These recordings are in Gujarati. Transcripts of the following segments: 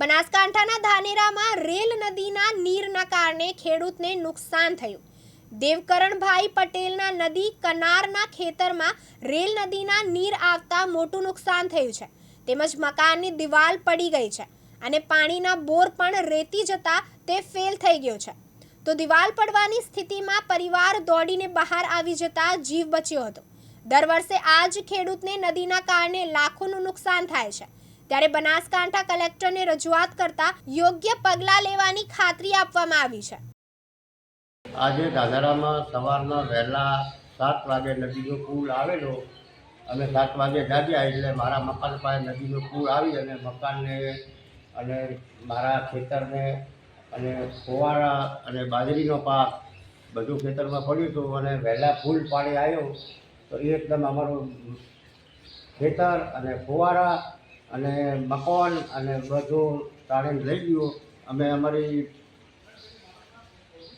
બનાસકાંઠાના ધાનેરામાં રેલ નદીના નીરના કારણે ખેડૂતને નુકસાન થયું. દેવકરણભાઈ પટેલના નદી કનારના ખેતરમાં રેલ નદીના નીર આવતા મોટું નુકસાન થયું છે. તેમજ મકાનની દિવાલ પડી ગઈ છે અને પાણીના બોર પણ રેતી જતા તે ફેલ થઈ ગયો છે. તો દિવાલ પડવાની સ્થિતિમાં પરિવાર દોડીને બહાર આવી જતા જીવ બચ્યો હતો. દર વર્ષે આ જ ખેડૂતને નદીના કારણે લાખોનું નુકસાન થાય છે. ત્યારે બનાસકાંઠા કલેક્ટરને રજૂઆત કરતા યોગ્ય પગલાં લેવાની ખાતરી આપવામાં આવી છે. આજે ધાનેરામાં સવારના વહેલા સાત વાગે નદીનો પુલ આવેલો અમે સાત વાગે જાગ્યા એટલે મારા મકાન પાસે નદીનો પુલ આવી અને મકાનને અને મારા ખેતરને અને ફુવારા અને બાજરીનો પાક બધું ખેતરમાં પડ્યું હતું અને વહેલા ફૂલ પાણી આવ્યો તો એ એકદમ અમારું ખેતર અને ફુવારા અને મકાન અને બધું તારે લઈ ગયો. અમે અમારી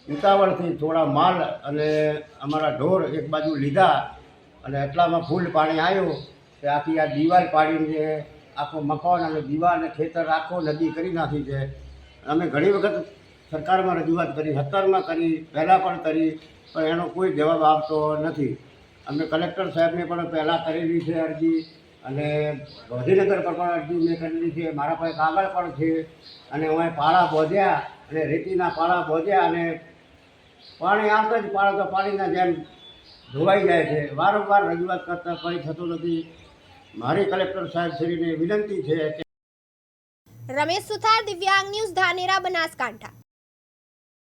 ઉતાવળથી થોડા માલ અને અમારા ઢોર એક બાજુ લીધા અને એટલામાં ફૂલ પાણી આવ્યું કે આખી આ દિવાલ પાડીને આખો મકાન અને દિવાલ અને ખેતર આખો નદી કરી નાખી છે. અમે ઘણી વખત સરકારમાં રજૂઆત કરી સત્તરમાં કરી, પહેલાં પણ કરી, પણ એનો કોઈ જવાબ આપતો નથી. અમે કલેક્ટર સાહેબને પણ પહેલાં કરેલી છે અરજી. અને ગાંધીનગર પર પણ અરજી મેં કરેલી છે મારા પાસે કાગળ પણ છે, અને અમે પાળા બોધ્યા, અને રેતીના પાળા બોધ્યા, અને પાણી આવતા જ પાળા તો પાણીના જેમ ધોવાઈ જાય છે. વારંવાર રજૂઆત કરતાં કંઈ થતું નથી. મારી કલેક્ટર સાહેબ શ્રીને વિનંતી છે રમેશ સુથાર, દિવ્યાંગ ન્યૂઝ, ધાનેરા, બનાસકાંઠા.